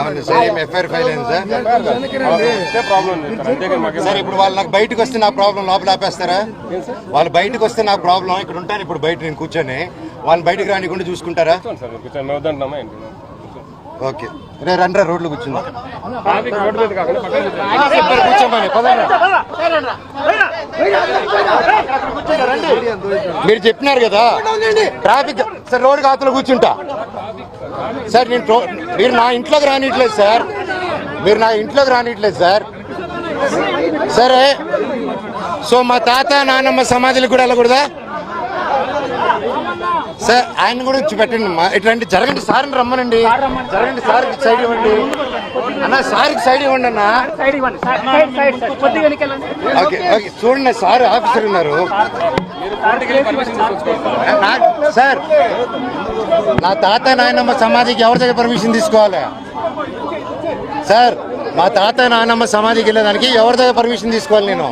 అవును సార్ ఏం FIR file అయింది సార్ ఇప్పుడు వాళ్ళు నాకు బయటకు వస్తే నా ప్రాబ్లం లోపల ఆపేస్తారా వాళ్ళు బయటకు వస్తే నా ప్రాబ్లం ఇక్కడ ఉంటాను ఇప్పుడు బయట నేను కూర్చొని వాళ్ళని బయటకు రానికుండా చూసుకుంటారా ఓకే రే రండ్రా రోడ్లు కూర్చుందా మీరు చెప్పినారు కదా ట్రాఫిక్ సార్ రోడ్ కాతులు కూర్చుంటా. సార్ నేను మీరు నా ఇంట్లోకి రానిట్లేదు సార్. మీరు నా ఇంట్లోకి రానిట్లేదు సార్. సరే. సో మా తాత నాన్నమ్మ సమాధులకు కూడా వెళ్ళకూడదా? సార్ ఆయన కూడా వచ్చి పెట్టండి మా ఇట్లాంటి జరగండి. సార్ని రమ్మనండి. జరగండి. సార్కి సైడ్ ఇవ్వండి. అన్న సార్కి సైడ్ ఇవ్వండి అన్న. Okay okay. చూడండి సార్ ఆఫీసర్ ఉన్నారు. మీరు కోర్టుకి వెళ్ళి పర్మిషన్ తీసుకొచ్చుకోండి సార్. నా- సార్ నా తాత నాయనమ్మ సమాధికి ఎవరి దగ్గర పర్మిషన్ తీసుకోవాలి? సార్ మా తాత నాన్నమ్మ సమాధికి వెళ్ళేదానికి ఎవరి దగ్గర పర్మిషన్ తీసుకోవాలి నేను?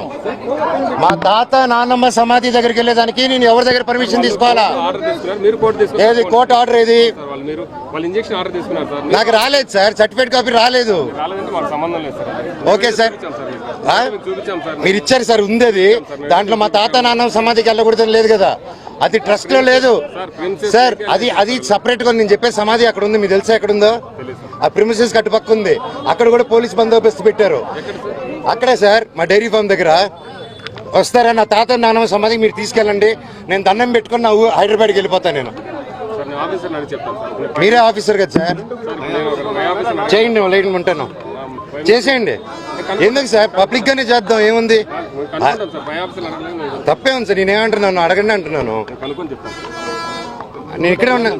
మా తాత నాన్నమ్మ సమాధి దగ్గరికి వెళ్ళేదానికి నేను ఎవరి దగ్గర పర్మిషన్ తీసుకోవాలా? ఆర్డర్ తీసుకున్నారు మీరు కోర్టు ఏది కోర్టు ఆర్డర్ ఏది? సార్ వాళ్ళు మీరు వాళ్ళు ఇంజక్షన్ ఆర్డర్ తీసుకున్నారు సార్. నాకు రాలేదు సార్ సర్టిఫికేట్ కాపీ రాలేదు. Okay sir. మీరు ఇచ్చారు సార్ ఉంది అది దాంట్లో మా తాత నాన్న సమాధికి వెళ్ళకూడదని లేదు కదా. అది ట్రస్ట్లో లేదు. సార్ అది అది సపరేట్గా ఉంది. నేను చెప్పే సమాధి అక్కడ ఉంది. మీకు తెలుసా ఎక్కడ ఉందో ఆ ప్రిమిసెస్ కట్టుపక్క ఉంది. అక్కడ కూడా పోలీస్ బందోబస్తు పెట్టారు. అక్కడే సార్ మా డైరీ ఫామ్ దగ్గర. వస్తారా నా తాత నాన్నమ్మ సమాధికి మీరు తీసుకెళ్ళండి. నేను దండం పెట్టుకుని నా హైదరాబాద్కి వెళ్ళిపోతాను నేను. మీరే ఆఫీసర్ కదా సార్? చేయండి లైట్ ఉంటాను. చేసేయండి. ఎందుకు సార్? పబ్లిక్ గానే చేద్దాం ఏముంది? తప్పే ఉంది సార్ నేనేమంటున్నాను అడగండి అంటున్నాను. నేను ఇక్కడే ఉన్నా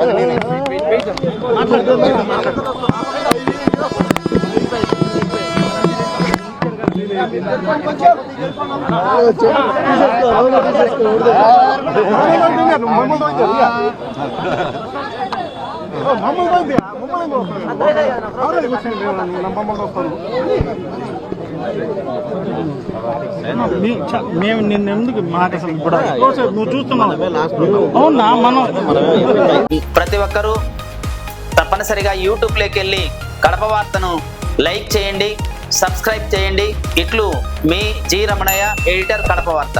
అది నేనే. మీ- చ- మేము నిన్న ఎందుకు మాట అసలు ఇప్పుడు నువ్వు చూస్తున్నావు. అవునా? మనం ప్రతి ఒక్కరూ తప్పనిసరిగా యూట్యూబ్లోకి వెళ్ళి కడప వార్తను లైక్ చేయండి సబ్స్క్రైబ్ చేయండి. ఇట్లు మీ జి రమణయ్య ఎడిటర్ కడప వార్త.